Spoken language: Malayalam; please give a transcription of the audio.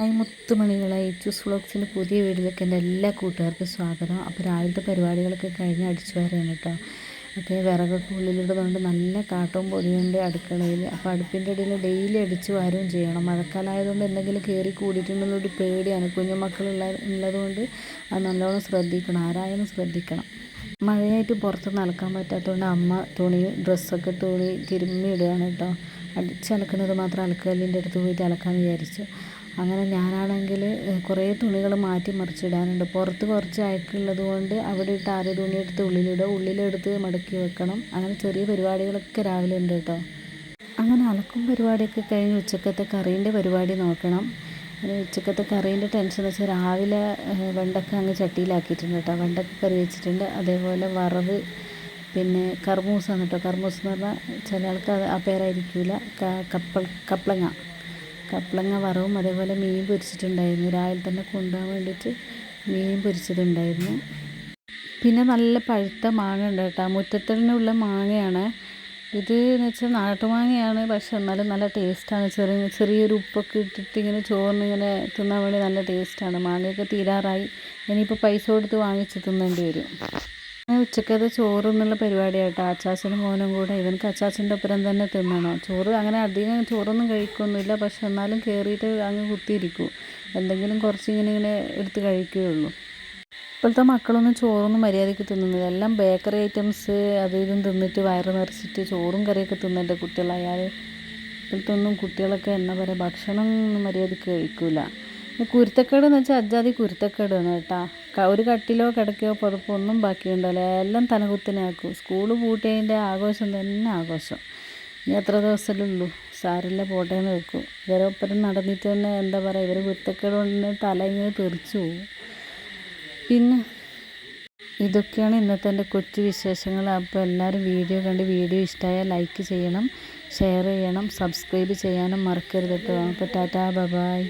ഹായ് മുത്തുമണികളെ ചൂസ് വ്ളോഗ്സിന്റെ പുതിയ വീഡിയോയിലേക്ക് എന്റെ എല്ലാ കൂട്ടുകാർക്കും സ്വാഗതം. അപ്പോൾ രാവിലത്തെ പരിപാടികളൊക്കെ കഴിഞ്ഞ് അടിച്ചു വരാണ് കേട്ടോ. ഒക്കെ വിറകൊക്കെ ഉള്ളിലിടുന്നതുകൊണ്ട് നല്ല കാട്ടവും പൊടിയുണ്ട് അടുക്കളയിൽ. അപ്പോൾ അടുപ്പിന്റെ ഇടയിൽ ഡെയിലി അടിച്ചു വാരുകയും ചെയ്യണം. മഴക്കാലമായതുകൊണ്ട് എന്തെങ്കിലും കയറി കൂടിയിട്ടുണ്ടെന്നൊരു പേടിയാണ്. കുഞ്ഞുമക്കളുള്ള ഉള്ളതുകൊണ്ട് അത് നല്ലോണം ശ്രദ്ധിക്കണം. ആരായാലും ശ്രദ്ധിക്കണം. മഴയായിട്ട് പുറത്ത് നടക്കാൻ പറ്റാത്തതുകൊണ്ട് അമ്മ തുണി ഡ്രസ്സൊക്കെ തുണി തിരുമ്മി ഇടുകയാണ് കേട്ടോ. അടിച്ചലക്കുന്നത് മാത്രം അലക്കല്ലിന്റെ അടുത്ത് പോയിട്ട് അലക്കാമെന്ന് വിചാരിച്ചു. അങ്ങനെ ഞാനാണെങ്കിൽ കുറേ തുണികൾ മാറ്റി മറിച്ചിടാനുണ്ട്. പുറത്ത് കുറച്ച് അയക്കുള്ളത് കൊണ്ട് അവിടെ ഇട്ട് ആറ് തുണി എടുത്ത് ഉള്ളിലിടുക ഉള്ളിലെടുത്ത് മടക്കി വെക്കണം. അങ്ങനെ ചെറിയ പരിപാടികളൊക്കെ രാവിലെ ഉണ്ട് കേട്ടോ. അങ്ങനെ അലക്കും പരിപാടിയൊക്കെ കഴിഞ്ഞ് ഉച്ചക്കത്തെ കറീന്റെ പരിപാടി നോക്കണം. ഉച്ചക്കത്തെ കറീന്റെ ടെൻഷൻ എന്ന് വെച്ചാൽ രാവിലെ വെണ്ടക്ക അങ്ങ് ചട്ടിയിലാക്കിയിട്ടുണ്ട് കേട്ടോ. വെണ്ടക്ക കറി വെച്ചിട്ടുണ്ട്. അതേപോലെ വറവ് പിന്നെ കർമൂസാണ് കേട്ടോ കർമൂസ് എന്ന് പറഞ്ഞാൽ ചില ആൾക്ക് ആ പേരായിരിക്കില്ല. കപ്പ കപ്ലങ്ങ. കപ്ലങ്ങ വറവും അതേപോലെ മീൻ പൊരിച്ചിട്ടുണ്ടായിരുന്നു. രാവിലെ തന്നെ കൊണ്ടുപോകാൻ വേണ്ടിയിട്ട് മീൻ പൊരിച്ചതുണ്ടായിരുന്നു. പിന്നെ നല്ല പഴുത്ത മാങ്ങ ഉണ്ട് കേട്ടോ. മുറ്റത്തിനുള്ള മാങ്ങയാണ്. ഇത് എന്ന് വെച്ചാൽ നാട്ടുമാങ്ങയാണ് പക്ഷെ എന്നാലും നല്ല ടേസ്റ്റാണ്. ചെറിയ ചെറിയൊരു ഉപ്പൊക്കെ ഇട്ടിട്ട് ഇങ്ങനെ ചോറിന് ഇങ്ങനെ തിന്നാൻ വേണ്ടി നല്ല ടേസ്റ്റാണ്. മാങ്ങയൊക്കെ തീരാറായി. ഇനിയിപ്പോൾ പൈസ കൊടുത്ത് വാങ്ങിച്ച് തിന്നേണ്ടി വരും. ഉച്ചക്കത്തെ ചോറ് എന്നുള്ള പരിപാടിയായിട്ടോ അച്ചാച്ചനും മോനും കൂടെ. ഇവനക്ക് അച്ചാച്ചന്റെ ഒപ്പരം തന്നെ തിന്നണം. ചോറ് അങ്ങനെ അധികം ചോറൊന്നും കഴിക്കൊന്നുമില്ല. പക്ഷെ എന്നാലും കയറിയിട്ട് അങ്ങ് കുത്തിയിരിക്കും. എന്തെങ്കിലും കുറച്ച് ഇങ്ങനെ ഇങ്ങനെ എടുത്ത് കഴിക്കുകയുള്ളൂ. ഇപ്പോഴത്തെ മക്കളൊന്നും ചോറൊന്നും മര്യാദയ്ക്ക് തിന്നുന്നില്ല. എല്ലാം ബേക്കറി ഐറ്റംസ് അത് ഇതും തിന്നിട്ട് വയറ് നിറച്ചിട്ട് ചോറും കറിയൊക്കെ തിന്നേണ്ട കുട്ടികളായാൽ ഇപ്പോഴത്തെ ഒന്നും കുട്ടികളൊക്കെ എന്നാ പറയുക ഭക്ഷണം മര്യാദയ്ക്ക് കഴിക്കില്ല കുരുത്തക്കേട് എന്ന് വെച്ചാൽ അജാതി കുരുത്തക്കേടാണ് കേട്ടോ. ഒരു കട്ടിലോ കിടക്കയോ പുതപ്പോ ഒന്നും ബാക്കിയുണ്ടല്ലോ. എല്ലാം തലകുത്തിനാക്കും സ്കൂൾ പൂട്ടിയതിന്റെ ആഘോഷം തന്നെ ആഘോഷം. ഇനി എത്ര ദിവസമല്ലേ ഉള്ളൂ സാരില്ല പോട്ടേന്ന് വെക്കും. ഇവരൊപ്പരം നടന്നിട്ട് തന്നെ എന്താ പറയുക ഇവർ കുരുത്തക്കേട് കൊണ്ട് തല ഇങ്ങനെ തെറിച്ചു പോകും പിന്നെ ഇതൊക്കെയാണ് ഇന്നത്തെ എന്റെ കൊച്ചു വിശേഷങ്ങൾ. അപ്പോൾ എല്ലാവരും വീഡിയോ കണ്ട് വീഡിയോ ഇഷ്ടമായാൽ ലൈക്ക് ചെയ്യണം ഷെയർ ചെയ്യണം സബ്സ്ക്രൈബ് ചെയ്യാനും മറക്കരുത് കേട്ടോ. അപ്പോൾ ടാറ്റാ ബൈ.